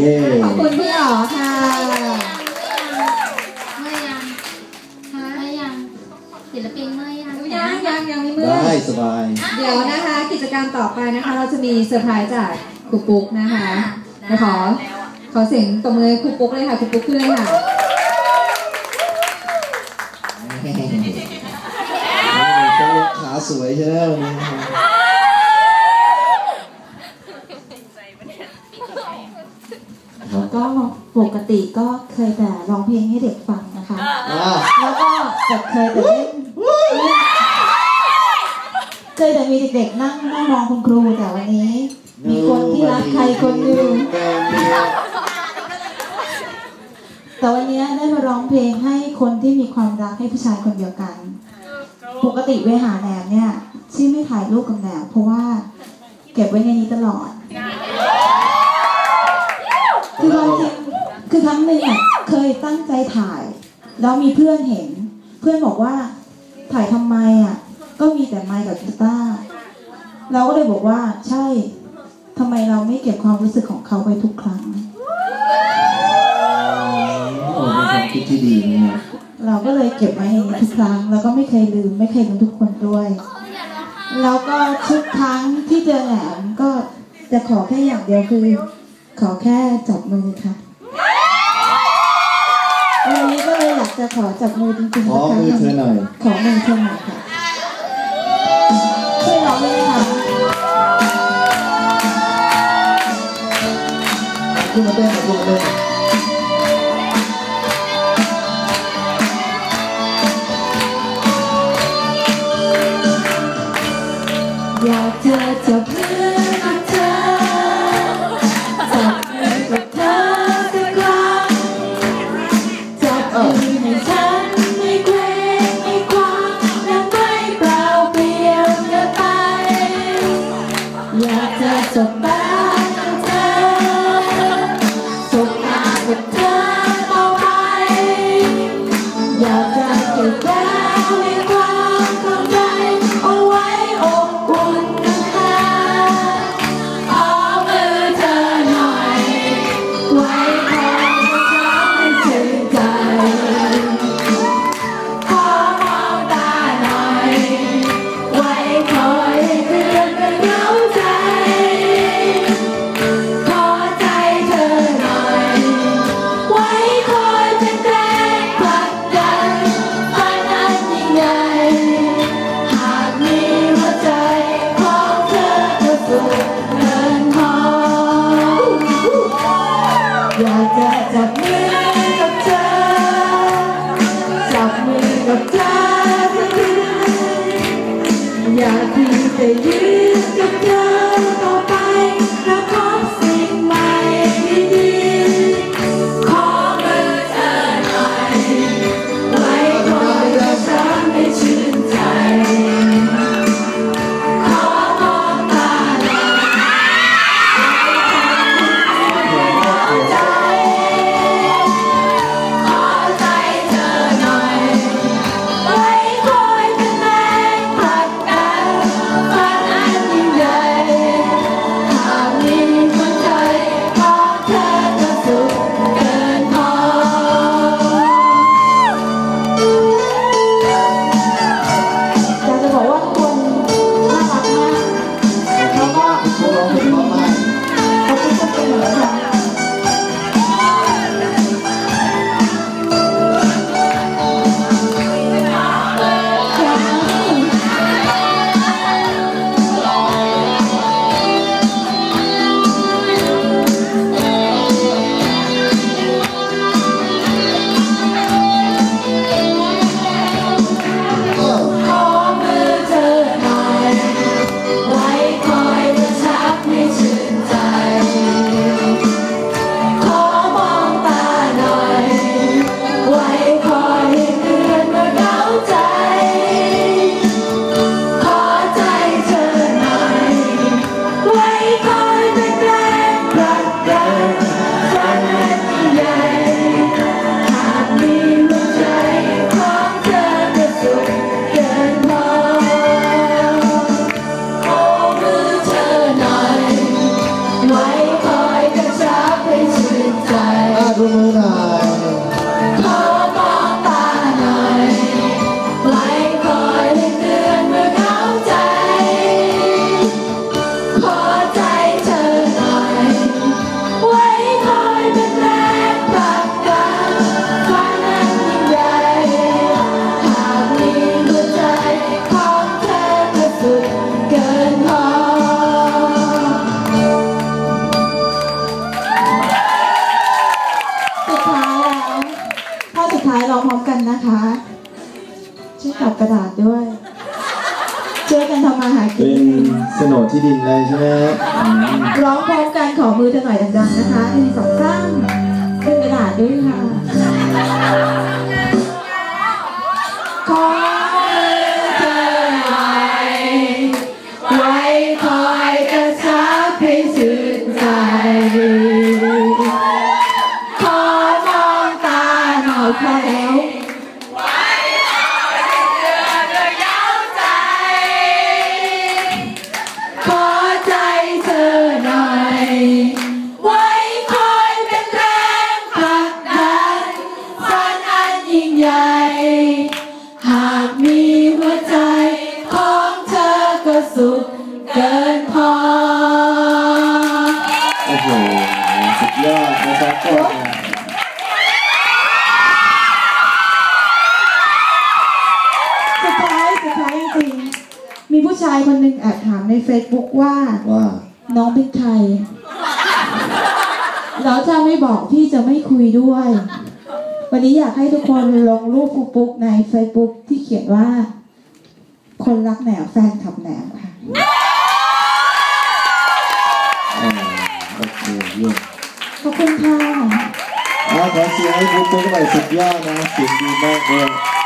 เย้ ขอบคุณพี่อ๋อค่ะเมื่อยังเมื่อยังศิลปินเมื่อยังยังยังยังไม่เมื่อ ได้สบาย เดี๋ยวนะคะกิจกรรมต่อไปนะคะ เราจะมีเซอร์ไพรส์จากครูปุ๊กนะคะเดี๋ยวขอขอเสียงตบมือให้ครูปุ๊กเลยค่ะครูปุ๊กขึ้นเลยค่ะเขาขาสวยใช่ไหมวันนี้ ปกติก็เคยแต่ร้องเพลงให้เด็กฟังนะคะอ่าแล้วก็แบบเคยแต่เล่นเคยแต่มีเด็กๆนั่งนั่งมองคุณครูแต่วันนี้ มีคนที่รักใครคนหนึ่งแต่วันนี้ได้มาร้องเพลงให้คนที่มีความรักให้ผู้ชายคนเดียวกัน ปกติเวหาแหนมเนี่ยชี่ไม่ถ่ายรูปกับแหนมเพราะว่าเก็บไว้ในนี้ตลอด คือครั้งหนึ่งอะเคยตั้งใจถ่าย แล้วมีเพื่อนเห็น เพื่อนบอกว่า ถ่ายทำไมอะ ก็มีแต่ไมค์กับกีตาร์เราก็เลยบอกว่าใช่ทำไมเราไม่เก็บความรู้สึกของเขาไปทุกครั้งโอ้เป็นความคิดที่ดีนะครับเราก็เลยเก็บไว้ในนี้ทุกครั้ง แล้วก็ไม่เคยลืม ไม่เคยลืมทุกคนด้วย แล้วก็ทุกครั้งที่เจอแหนมก็จะขอแค่อย่างเดียวคือ ขอแค่จับมือค่ะ จะขอจับมือจริงขๆอสักครั้งมือหเธนึ่องหน่อย ขอมือเธอหน่อยค่ะช่วยร้องได้ไหมคะขึ้นมาเต้นขึ้นมาเต้น กับกระดาษด้วยช่วยกันทำมาหากิเป็นนโฉนดที่ดินเลยใช่ไหมฮะอืมร้องพร้อมกันขอมือจะหน่อยดังๆนะคะหนึ่งสองสามเป็นกระดาษด้วยค่ะขอมือเธอหน่อยไว้คอยกระชับให้ชื่นใจ ขอมองตาหน่อยพอ โอ้โหสุดยอดนะครับก็สุดท้ายสุดท้ายจริงๆมีผู้ชายคนหนึ่งแอบถามใน Facebook ว่า ว่าน้องเป็นใครแล้วถ้าไม่บอกพี่จะไม่คุยด้วย วันนี้อยากให้ทุกคนลงรูปปุ๊กใน Facebook ที่เขียนว่า คนรักแหนมแฟนขับแหนมค่ะ เสียงให้คุณปุ๊กหน่อยสุดยอดนะเสียงดีมากเลย